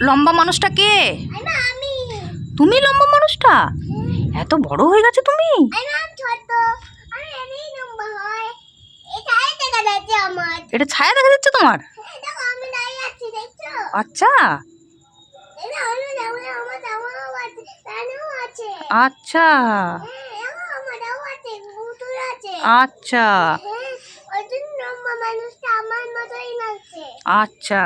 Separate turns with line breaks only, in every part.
লম্বা মানুষটা কে? তুমি লম্বা মানুষটা? এত বড় হয়ে গেছে তুমি?
হয়।
এটা ছায়া দেখা যাচ্ছে তোমার?
দেখছ?
আচ্ছা। আচ্ছা।
হ্যাঁ
আচ্ছা।
হ্যাঁ ওই জন্য নম্বর মানুষটা আমার মতোই লাগছে
আচ্ছা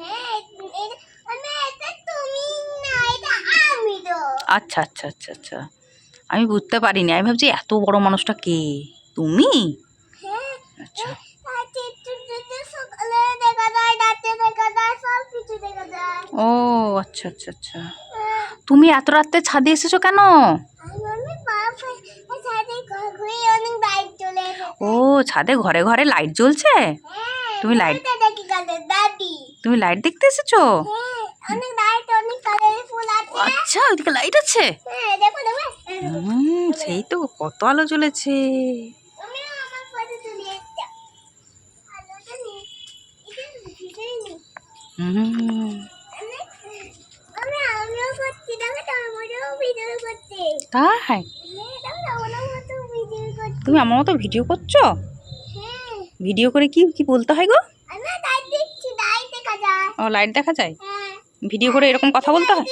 হ্যাঁ এটা মানে এটা তুমি না এটা আমি তো
আচ্ছা আচ্ছা আচ্ছা আচ্ছা। আমি বুঝতে পারিনি। আমি ভাবছি এত বড় মানুষটা কে? তুমি?
হ্যাঁ
আচ্ছা। ও আচ্ছা আচ্ছা আচ্ছা।
হ্যাঁ,
তুমি এত রাত্রে ছাদে এসেছ কেন? ও ছাদে ঘরে ঘরে লাইট জ্বলছে?
হ্যাঁ
তুমি লাইট তুমি লাইট দেখতে এসেছ? আচ্ছা ওইদিকে লাইট আছে?
হ্যাঁ
সেই তো কত আলো
করতে
তাই?
হ্যাঁ
তুমি আমার মতো ভিডিও করছ?
হ্যাঁ।
ভিডিও করে কি কি বলতে হয় গো?
লাইট দেখা যায়।
ও লাইট দেখা যায়?
হ্যাঁ।
ভিডিও করে এরকম কথা বলতে হয়?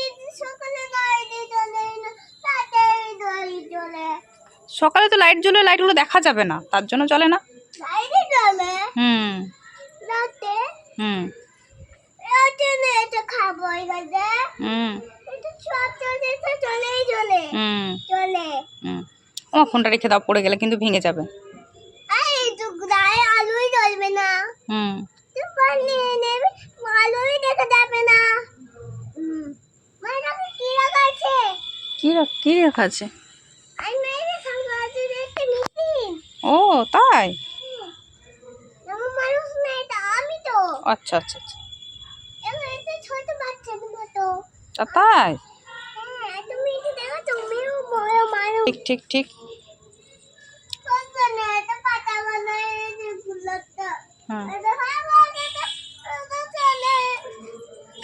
সকালে
তো লাইট জ্বলে লাইটগুলো দেখা যাবে না, তার জন্য চলে না। হুম। হুম। ও ফোনটা রেখে দাও, পড়ে গেলে কিন্তু ভেঙে যাবে।
আলোই জ্বলবে না
হুম।
আলোই দেখা যাবে না হুম মানে কি রাখা আছে
কি কি রাখা আছে? ও তাই?
মানুষ না এটা আমি তো।
আচ্ছা আচ্ছা আচ্ছা। তাই?
হ্যাঁ
ঠিক ঠিক ঠিক।
কত না এটা পাতা বানায় যে ফুলটা
হুম
এটা ভালো এটা এটা চলে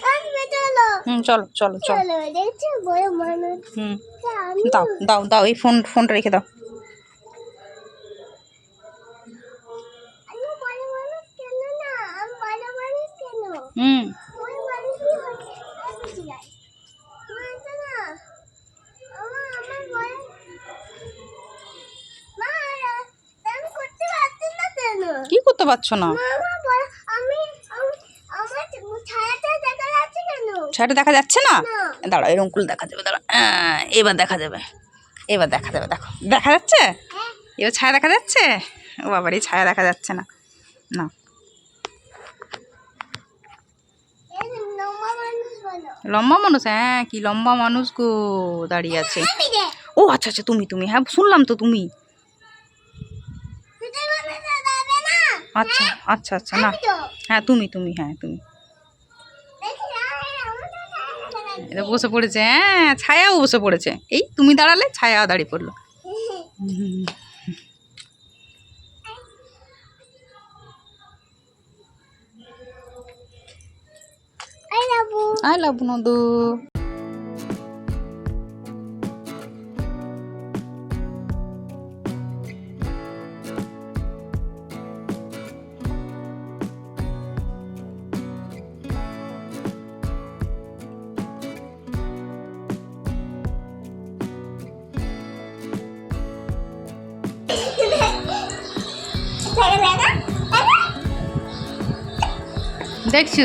আসবে চলো
হুম চলো চলো চলো। হুম দাও দাও দাও এই ফোন ফোনটা রেখে দাও।
না?
হুম
ওই মানুষই হয় আমি বুঝি যাই মা এটা না আমার আমার বড় মা আমি করতে পারছি না কেন
কি করতে পারছ না
মামা বল আমি আমি- আমার ছায়াটা দেখা যাচ্ছে কেন
ছায়াটা দেখা যাচ্ছে না? দাঁড়াও এরকম করে দেখা যাবে দাঁড়াও। এবার দেখা যাবে। এবার দেখা যাবে দেখো। দেখা যাচ্ছে?
হ্যাঁ।
এবার ছায়া দেখা যাচ্ছে? ও বাবার এই ছায়া দেখা যাচ্ছে না। না।
লম্বা মানুষ
হ্যাঁ কি লম্বা মানুষ গো দাঁড়িয়ে আছে। ও আচ্ছা আচ্ছা তুমি তুমি হ্যাঁ শুনলাম তো তুমি। আচ্ছা আচ্ছা আচ্ছা না। হ্যাঁ তুমি তুমি হ্যাঁ তুমি। এটা বসে পড়েছে হ্যাঁ ছায়াও বসে পড়েছে। এই তুমি দাঁড়ালে ছায়া দাঁড়িয়ে পড়ল. I love Nodu. দেখছি?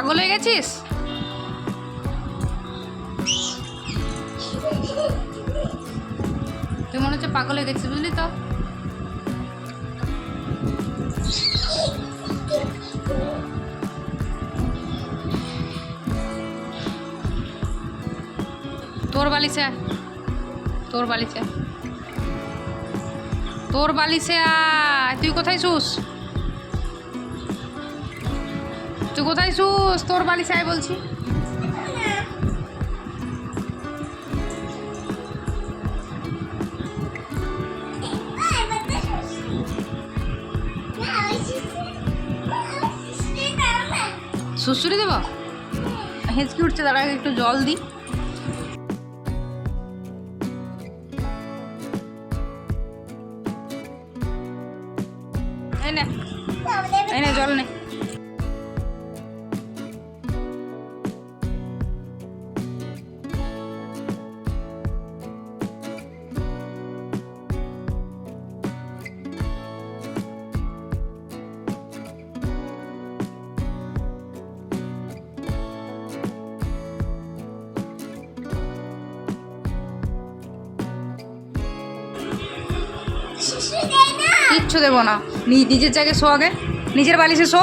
পাগল হয়ে গেছিস? তুই মনে হচ্ছে পাগল হয়ে গেছিস, বুঝলি তো? তোর বালিশে তোর বালিশে। তোর বালিশে তুই কোথায় শুস? তুই কোথায় শুস? তোর বালিশে আয় বলছি। সুসুরি দেবো? হেঁচকি উঠছে তার আগে একটু জল দিই জল নে। কিচ্ছু দেবো না। নিজের জায়গায় শো আগে। নিজের বালিশে শো।